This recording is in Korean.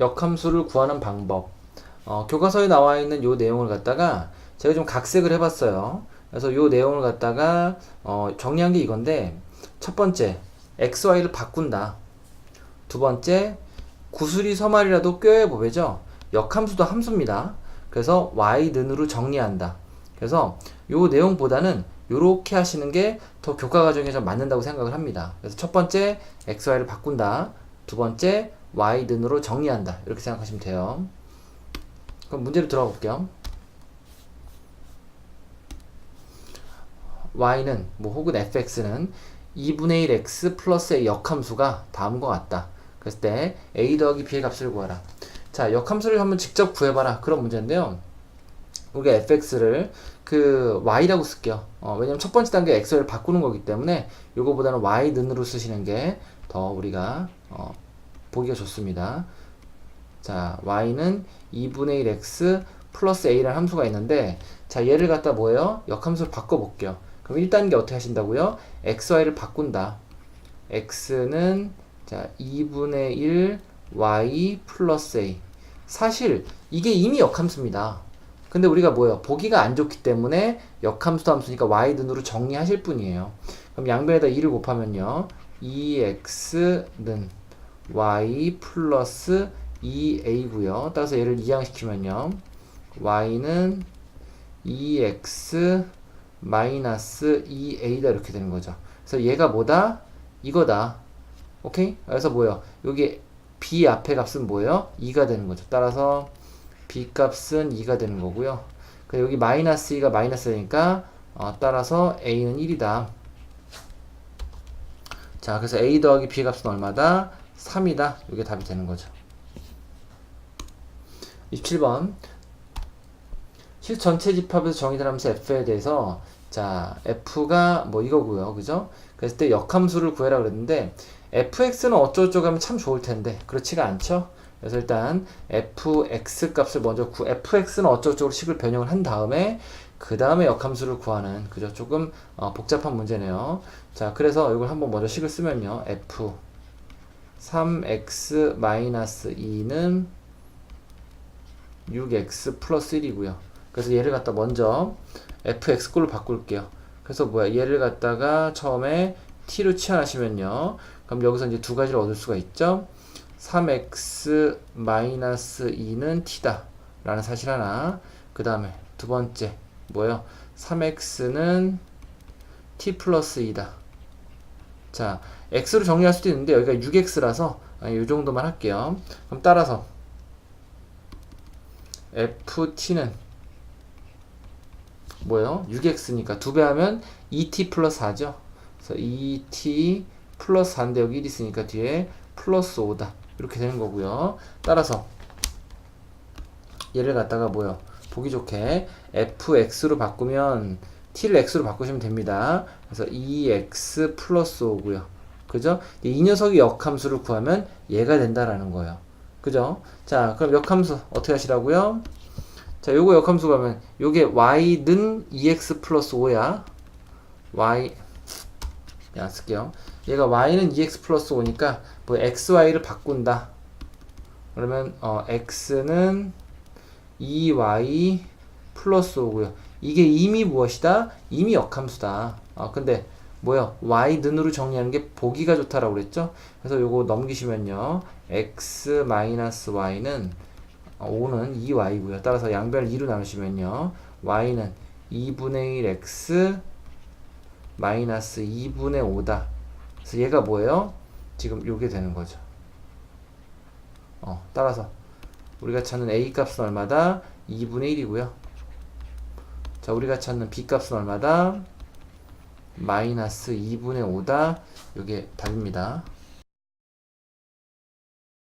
역함수를 구하는 방법. 어, 교과서에 나와 있는 요 내용을 갖다가 제가 좀 각색을 해봤어요. 그래서 요 내용을 갖다가 어, 정리한 게 이건데 첫 번째 x, y를 바꾼다. 두 번째 구슬이 서말이라도 껴야 보배죠. 역함수도 함수입니다. 그래서 y는으로 정리한다. 그래서 요 내용보다는 요렇게 하시는 게 더 교과 과정에 좀 맞는다고 생각을 합니다. 그래서 첫 번째 x, y를 바꾼다. 두 번째 y는으로 정리한다. 이렇게 생각하시면 돼요. 그럼 문제로 들어가 볼게요. y는 뭐 혹은 fx는 2분의 1 x 플러스 의 역함수가 다음과 같다. 그랬을 때 a 더하기 b의 값을 구하라. 자, 역함수를 한번 직접 구해봐라. 그런 문제인데요. 우리가 fx를 그 y라고 쓸게요. 어, 왜냐면 첫 번째 단계 x를 바꾸는 거기 때문에 요거보다는 y는으로 쓰시는 게 더 우리가 어, 보기가 좋습니다. 자, y는 2분의 1x 플러스 a라는 함수가 있는데 자, 얘를 갖다 뭐예요? 역함수를 바꿔볼게요. 그럼 1단계 어떻게 하신다고요? x, y를 바꾼다. x는 자, 2분의 1 y 플러스 a. 사실 이게 이미 역함수입니다. 근데 우리가 뭐예요? 보기가 안 좋기 때문에 역함수도 함수니까 y는으로 정리하실 뿐이에요. 그럼 양변에다 2를 곱하면요. 2x는 y 플러스 2a고요. 따라서 얘를 이항시키면요. y는 2x 마이너스 2a다 이렇게 되는 거죠. 그래서 얘가 뭐다? 이거다. 오케이? 그래서 뭐예요? 여기 b 앞에 값은 뭐예요? 2가 되는 거죠. 따라서 b 값은 2가 되는 거고요. 그 여기 마이너스 2가 마이너스 되니까 어, 따라서 a는 1이다. 자, 그래서 a 더하기 b 값은 얼마다? 3이다. 이게 답이 되는 거죠. 27번. 실 전체 집합에서 정의된 함수 f에 대해서 자, f가 뭐 이거고요. 그죠? 그랬을 때 역함수를 구해라 그랬는데 fx는 어쩌고저쩌고 하면 참 좋을 텐데 그렇지가 않죠? 그래서 일단 fx 값을 먼저 구 fx는 어쩌고저쩌고 식을 변형을 한 다음에 그 다음에 역함수를 구하는 그죠? 조금 어, 복잡한 문제네요. 자, 그래서 이걸 한번 먼저 식을 쓰면요. f 3x 마이너스 2는 6x 플러스 1이고요. 그래서 얘를 갖다 먼저 fx 꼴로 바꿀게요. 그래서 뭐야? 얘를 갖다가 처음에 t로 치환하시면요. 그럼 여기서 이제 두 가지를 얻을 수가 있죠. 3x 마이너스 2는 t다. 라는 사실 하나. 그 다음에 두 번째 뭐예요? 3x는 t 플러스 2다. 자, x로 정리할 수도 있는데 여기가 6x라서 이 정도만 할게요. 그럼 따라서 ft는 뭐예요? 6x니까 두 배 하면 2t 플러스 4죠. 그래서 2t 플러스 4인데 여기 1 있으니까 뒤에 플러스 5다. 이렇게 되는 거고요. 따라서 얘를 갖다가 뭐요? 보기 좋게 fx로 바꾸면 t를 x로 바꾸시면 됩니다. 그래서 2x 플러스 5고요. 그죠? 이 녀석이 역함수를 구하면 얘가 된다라는 거예요. 그죠? 자, 그럼 역함수 어떻게 하시라고요? 자, 요거 역함수 가면 요게 y는 2x 플러스 5야. y 야, 쓸게요. 얘가 y는 2x 플러스 5니까 뭐 xy를 바꾼다. 그러면 어 x는 2y 플러스 5고요. 이게 이미 무엇이다? 이미 역함수다. 아, 근데 뭐요? y는으로 정리하는 게 보기가 좋다라고 그랬죠? 그래서 요거 넘기시면요. x 마이너스 y는 5는 2y고요. 따라서 양변을 2로 나누시면요. y는 2분의 1x 마이너스 2분의 5다. 그래서 얘가 뭐예요? 지금 요게 되는 거죠. 어, 따라서 우리가 찾는 a 값은 얼마다? 2분의 1이고요. 자, 우리가 찾는 b 값은 얼마다? 마이너스 2분의 5다. 요게 답입니다.